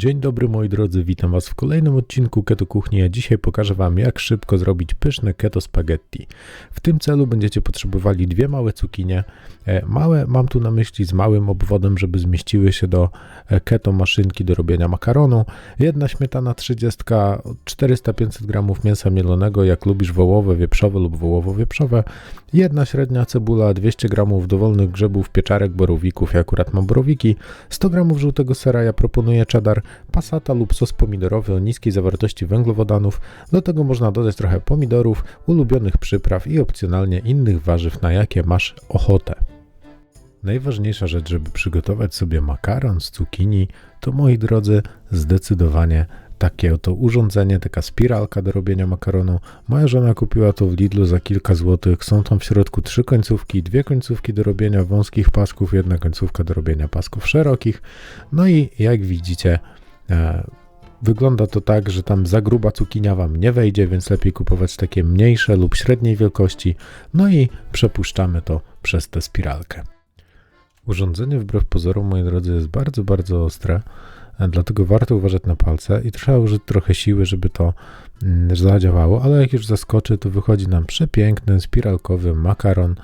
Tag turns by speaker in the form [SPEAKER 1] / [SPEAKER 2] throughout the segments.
[SPEAKER 1] Dzień dobry moi drodzy, witam was w kolejnym odcinku Keto Kuchni, a dzisiaj pokażę wam jak szybko zrobić pyszne keto spaghetti. W tym celu będziecie potrzebowali dwie małe cukinie, e, małe mam tu na myśli z małym obwodem, żeby zmieściły się do e, keto maszynki do robienia makaronu, jedna śmietana 30, 400-500 gramów mięsa mielonego, jak lubisz wołowe, wieprzowe lub wołowo-wieprzowe, jedna średnia cebula, 200 gramów dowolnych grzybów, pieczarek, borowików, ja akurat mam borowiki, 100 gramów żółtego sera, ja proponuję cheddar, pasata lub sos pomidorowy o niskiej zawartości węglowodanów. Do tego można dodać trochę pomidorów, ulubionych przypraw i opcjonalnie innych warzyw, na jakie masz ochotę. Najważniejsza rzecz, żeby przygotować sobie makaron z cukinii, to moi drodzy, zdecydowanie takie oto urządzenie, taka spiralka do robienia makaronu. Moja żona kupiła to w Lidlu za kilka złotych. Są tam w środku trzy końcówki, dwie końcówki do robienia wąskich pasków, jedna końcówka do robienia pasków szerokich. No i jak widzicie, Wygląda to tak, że tam za gruba cukinia Wam nie wejdzie, więc lepiej kupować takie mniejsze lub średniej wielkości. No i przepuszczamy to przez tę spiralkę. Urządzenie wbrew pozorom, moi drodzy, jest bardzo, bardzo ostre, e, dlatego warto uważać na palce i trzeba użyć trochę siły, żeby to mm, zadziałało, ale jak już zaskoczy, to wychodzi nam przepiękny, spiralkowy makaron,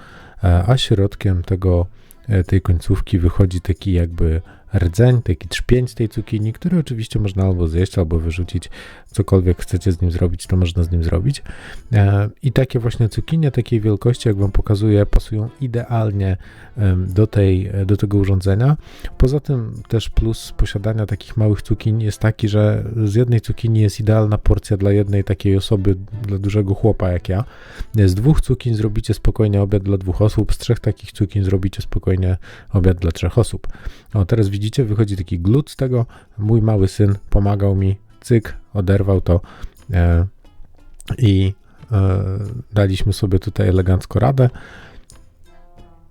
[SPEAKER 1] e, a środkiem tego, e, tej końcówki wychodzi taki jakby rdzeń, taki trzpień z tej cukinii, który oczywiście można albo zjeść, albo wyrzucić. Cokolwiek chcecie z nim zrobić, to można z nim zrobić. E, I takie właśnie cukinie takiej wielkości, jak Wam pokazuję, pasują idealnie do, tej, do tego urządzenia. Poza tym też plus posiadania takich małych cukinii jest taki, że z jednej cukinii jest idealna porcja dla jednej takiej osoby, dla dużego chłopa jak ja. Z dwóch cukin zrobicie spokojnie obiad dla dwóch osób, z trzech takich cukin zrobicie spokojnie obiad dla trzech osób. O, teraz widzicie, wychodzi taki glut z tego. Mój mały syn pomagał mi, cyk, oderwał to e, i e, daliśmy sobie tutaj elegancko radę.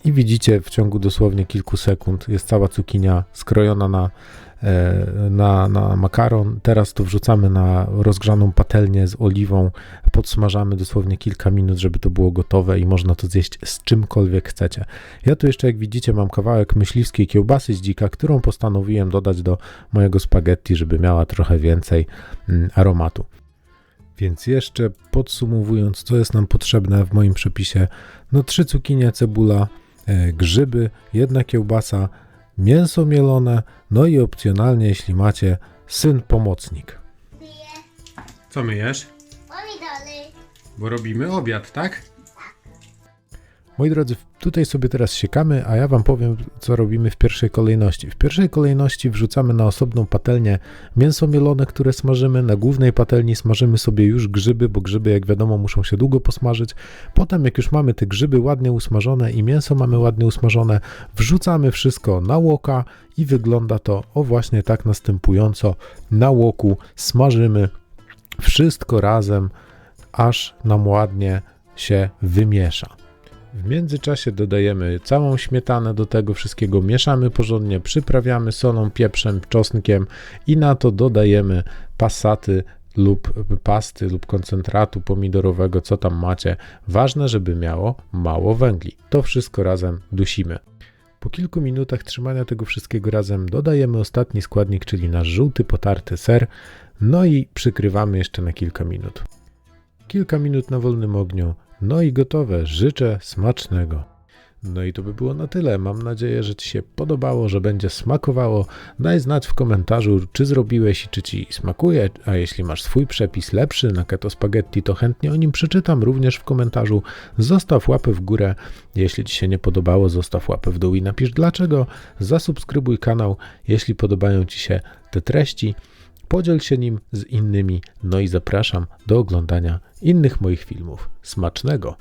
[SPEAKER 1] I widzicie, w ciągu dosłownie kilku sekund jest cała cukinia skrojona na na, na makaron. Teraz to wrzucamy na rozgrzaną patelnię z oliwą, podsmażamy dosłownie kilka minut, żeby to było gotowe i można to zjeść z czymkolwiek chcecie. Ja tu jeszcze, jak widzicie, mam kawałek myśliwskiej kiełbasy z dzika, którą postanowiłem dodać do mojego spaghetti, żeby miała trochę więcej mm, aromatu. Więc jeszcze podsumowując, co jest nam potrzebne w moim przepisie, no trzy cukinie, cebula, e, grzyby, jedna kiełbasa, mięso mielone, no i opcjonalnie, jeśli macie, syn pomocnik. Co myjesz?
[SPEAKER 2] Pomidory.
[SPEAKER 1] Bo robimy obiad, tak? Moi drodzy, tutaj sobie teraz siekamy, a ja Wam powiem, co robimy w pierwszej kolejności. W pierwszej kolejności wrzucamy na osobną patelnię mięso mielone, które smażymy. Na głównej patelni smażymy sobie już grzyby, bo grzyby, jak wiadomo, muszą się długo posmażyć. Potem, jak już mamy te grzyby ładnie usmażone i mięso mamy ładnie usmażone, wrzucamy wszystko na łoka i wygląda to o właśnie tak następująco. Na łoku smażymy wszystko razem, aż nam ładnie się wymiesza. W międzyczasie dodajemy całą śmietanę do tego wszystkiego, mieszamy porządnie, przyprawiamy solą, pieprzem, czosnkiem i na to dodajemy pasaty lub pasty lub koncentratu pomidorowego, co tam macie. Ważne, żeby miało mało węgli. To wszystko razem dusimy. Po kilku minutach trzymania tego wszystkiego razem dodajemy ostatni składnik, czyli nasz żółty potarty ser, no i przykrywamy jeszcze na kilka minut. Kilka minut na wolnym ogniu, no i gotowe. Życzę smacznego. No i to by było na tyle. Mam nadzieję, że Ci się podobało, że będzie smakowało. Daj znać w komentarzu, czy zrobiłeś i czy Ci smakuje, a jeśli masz swój przepis lepszy na keto spaghetti, to chętnie o nim przeczytam również w komentarzu. Zostaw łapę w górę. Jeśli Ci się nie podobało, zostaw łapę w dół i napisz dlaczego. Zasubskrybuj kanał, jeśli podobają Ci się te treści. Podziel się nim z innymi, no i zapraszam do oglądania innych moich filmów. Smacznego!